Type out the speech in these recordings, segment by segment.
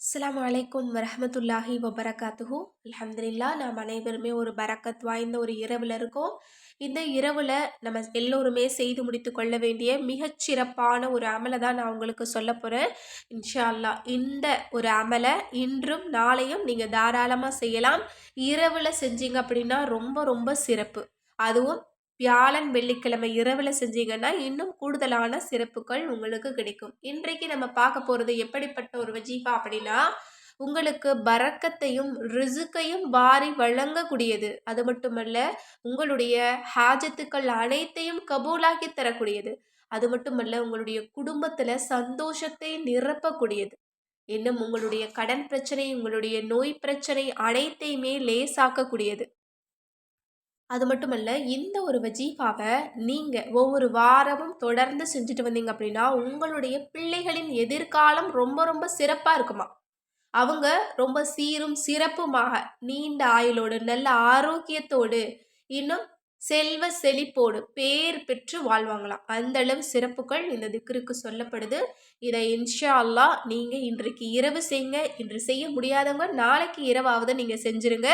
அஸ்லாம் அலைக்கும் வரமத்துல்லாஹி வபரகாத்துஹு. அலமதுல்லா நாம் அனைவருமே ஒரு பரக்கத் வாய்ந்த ஒரு இரவில் இருக்கோம். இந்த இரவில் நம்ம எல்லோருமே செய்து முடித்து கொள்ள வேண்டிய மிகச்சிறப்பான ஒரு அமலை தான் நான் உங்களுக்கு சொல்ல போகிறேன் இன்ஷா அல்லா இந்த ஒரு அமலை இன்றும் நாளையும் நீங்கள் தாராளமாக செய்யலாம். இரவில் செஞ்சீங்க அப்படின்னா ரொம்ப ரொம்ப சிறப்பு. அதுவும் வியாழன் வெள்ளிக்கிழமை இரவில் செஞ்சீங்கன்னா இன்னும் கூடுதலான சிறப்புகள் உங்களுக்கு கிடைக்கும். இன்றைக்கு நம்ம பார்க்க போகிறது எப்படிப்பட்ட ஒரு வஜீஃபா அப்படின்னா உங்களுக்கு பறக்கத்தையும் ரிசுக்கையும் வாரி வழங்கக்கூடியது. அது மட்டுமல்ல உங்களுடைய ஹாஜத்துக்கள் அனைத்தையும் கபூலாக்கி தரக்கூடியது. அது மட்டுமல்ல உங்களுடைய குடும்பத்தில் சந்தோஷத்தை நிரப்பக்கூடியது. இன்னும் உங்களுடைய கடன் பிரச்சனை உங்களுடைய நோய் பிரச்சனை அனைத்தையுமே லேசாக்கக்கூடியது. அது மட்டுமல்ல இந்த ஒரு வஜீஃபாவை நீங்கள் ஒவ்வொரு வாரமும் தொடர்ந்து செஞ்சுட்டு வந்தீங்க அப்படின்னா உங்களுடைய பிள்ளைகளின் எதிர்காலம் ரொம்ப ரொம்ப சிறப்பாக இருக்குமா? அவங்க ரொம்ப சீரும் சிறப்புமாக நீண்ட ஆயுளோடு நல்ல ஆரோக்கியத்தோடு இன்னும் செல்வ செழிப்போடு பேர் பெற்று வாழ்வாங்களாம். அந்த அளவு சிறப்புகள் இந்த திக்ருக்கு சொல்லப்படுது. இதை இன்ஷா அல்லா நீங்கள் இன்றைக்கு இரவு செய்யுங்க இன்று செய்ய முடியாதவங்க நாளைக்கு இரவாவது நீங்கள் செஞ்சுருங்க.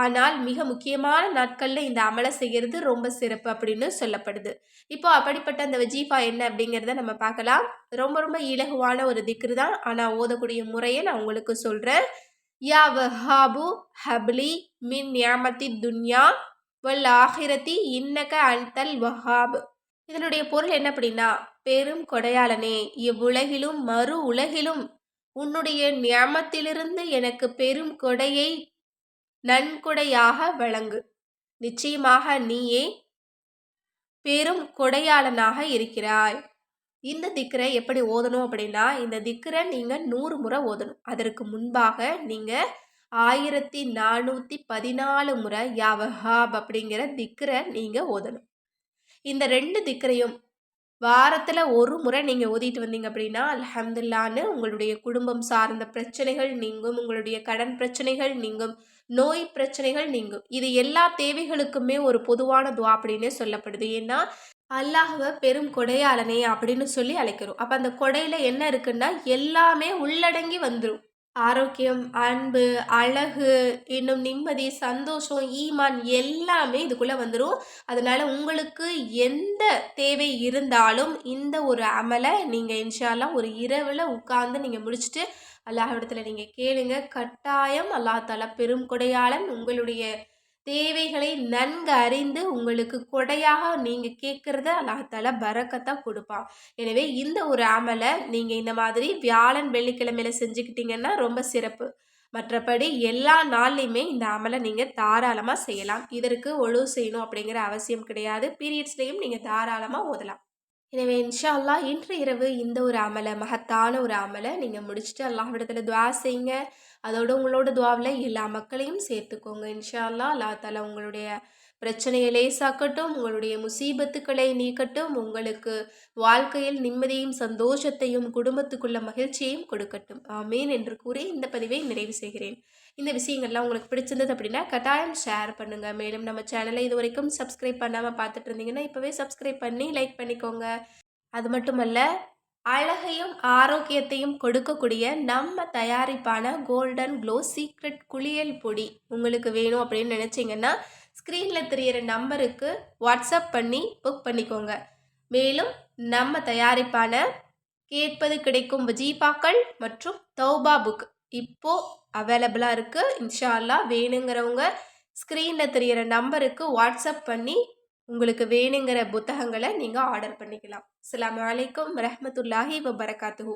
ஆனால் மிக முக்கியமான நாட்களில் இந்த அமலை செய்கிறது ரொம்ப சிறப்பு அப்படின்னு சொல்லப்படுது. இப்போ அப்படிப்பட்ட அந்த வஜீஃபா என்ன அப்படிங்கிறத நம்ம பார்க்கலாம். ரொம்ப ரொம்ப இலகுவான ஒரு திக்ரு தான். ஆனால் ஓதக்கூடிய முறையை நான் உங்களுக்கு சொல்கிறேன் யா வஹாபு ஹப்லி மின் நியாமத்தி துன்யா வல் ஆஹிரத்தி இன்னக அன்தல் வஹாப். இதனுடைய பொருள் என்ன அப்படின்னா பெரும் கொடையாளனே இவ்வுலகிலும் மறு உலகிலும் உன்னுடைய நியமத்திலிருந்து எனக்கு பெரும் கொடையை நன்கொடையாக வழங்கு. நிச்சயமாக நீயே பெரும் கொடையாளனாக இருக்கிறாய். இந்த திக்கரை எப்படி ஓதணும் அப்படின்னா இந்த திக்கரை நீங்கள் நூறு முறை ஓதணும். அதற்கு முன்பாக நீங்கள் ஆயிரத்தி நானூற்றி பதினாலு முறை யாவஹாப் அப்படிங்கிற திக்கரை நீங்கள் ஓதணும். இந்த ரெண்டு திக்கரையும் வாரத்தில் ஒரு முறை நீங்கள் ஓதிட்டு வந்தீங்க அப்படின்னா அலமதுல்லான்னு உங்களுடைய குடும்பம் சார்ந்த பிரச்சனைகள் நீங்கும் உங்களுடைய கடன் பிரச்சனைகள் நீங்கும் நோய் பிரச்சனைகள் நீங்கும். இது எல்லா தேவைகளுக்குமே ஒரு பொதுவான துவா அப்படின்னே சொல்லப்படுது. ஏன்னா அல்லாஹுவை பெரும் கொடையாளனே அப்படின்னு சொல்லி அழைக்கிறோம். அப்போ அந்த கொடையில் என்ன இருக்குன்னா எல்லாமே உள்ளடங்கி வந்துடும் ஆரோக்கியம் அன்பு அழகு இன்னும் நிம்மதி சந்தோஷம் ஈமான் எல்லாமே இதுக்குள்ளே வந்துடும் அதனால் உங்களுக்கு எந்த தேவை இருந்தாலும் இந்த ஒரு அமலை நீங்கள் இன்ஷால்லாம் ஒரு இரவில் உட்கார்ந்து நீங்கள் முடிச்சுட்டு அல்லாஹிடத்தில் நீங்கள் கேளுங்க. கட்டாயம் அல்லாஹால பெரும் கொடையாளன். உங்களுடைய தேவைகளை நன்கு அறிந்து உங்களுக்கு கொடையாக நீங்கள் கேட்குறத அல்லாஹால பறக்கத்தான் கொடுப்பான். எனவே இந்த ஒரு அமலை நீங்கள் இந்த மாதிரி வியாழன் வெள்ளிக்கிழமையில செஞ்சுக்கிட்டீங்கன்னா ரொம்ப சிறப்பு. மற்றபடி எல்லா நாள்லையுமே இந்த அமலை நீங்கள் தாராளமாக செய்யலாம். இதற்கு ஒழு செய்யணும் அப்படிங்கிற அவசியம் கிடையாது. பீரியட்ஸ்லேயும் நீங்கள் தாராளமாக ஓதலாம். எனவே இன்ஷா அல்லா இன்று இரவு இந்த ஒரு அமலை மகத்தான ஒரு அமலை நீங்கள் முடிச்சுட்டு அல்லாஹ்விடத்தில் துவா செய்யுங்க. அதோடு உங்களோட துவாவில் எல்லா மக்களையும் சேர்த்துக்கோங்க. இன்ஷா அல்லா அல்லா தாலா உங்களுடைய பிரச்சனையை லேசாக்கட்டும் உங்களுடைய முசீபத்துக்களை நீக்கட்டும் உங்களுக்கு வாழ்க்கையில் நிம்மதியும் சந்தோஷத்தையும் குடும்பத்துக்குள்ள மகிழ்ச்சியையும் கொடுக்கட்டும். ஆமேன் என்று கூறி இந்த பதிவை நிறைவு செய்கிறேன். இந்த விஷயங்கள்லாம் உங்களுக்கு பிடிச்சிருந்தது அப்படின்னா கட்டாயம் ஷேர் பண்ணுங்கள் மேலும் நம்ம சேனலை இது வரைக்கும் சப்ஸ்கிரைப் பண்ணாமல் பார்த்துட்டு இருந்தீங்கன்னா இப்போவே சப்ஸ்கிரைப் பண்ணி லைக் பண்ணிக்கோங்க. அது மட்டுமல்ல அழகையும் ஆரோக்கியத்தையும் கொடுக்கக்கூடிய நம்ம தயாரிப்பான கோல்டன் க்ளோ சீக்ரெட் குளியல் பொடி உங்களுக்கு வேணும் அப்படின்னு நினச்சிங்கன்னா ஸ்க்ரீனில் தெரிகிற நம்பருக்கு வாட்ஸ்அப் பண்ணி புக் பண்ணிக்கோங்க. மேலும் நம்ம தயாரிப்பான கேட்பது கிடைக்கும் ஜீபாக்கள் மற்றும் தௌபா புக் இப்போது அவைலபிளாக இருக்குது இன்ஷால்லா வேணுங்கிறவங்க ஸ்க்ரீனில் தெரிகிற நம்பருக்கு வாட்ஸ்அப் பண்ணி உங்களுக்கு வேணுங்கிற புத்தகங்களை நீங்கள் ஆர்டர் பண்ணிக்கலாம். அஸ்லாம் வலைக்கம் வரமத்துல்லாஹி வபரகாத்துஹூ.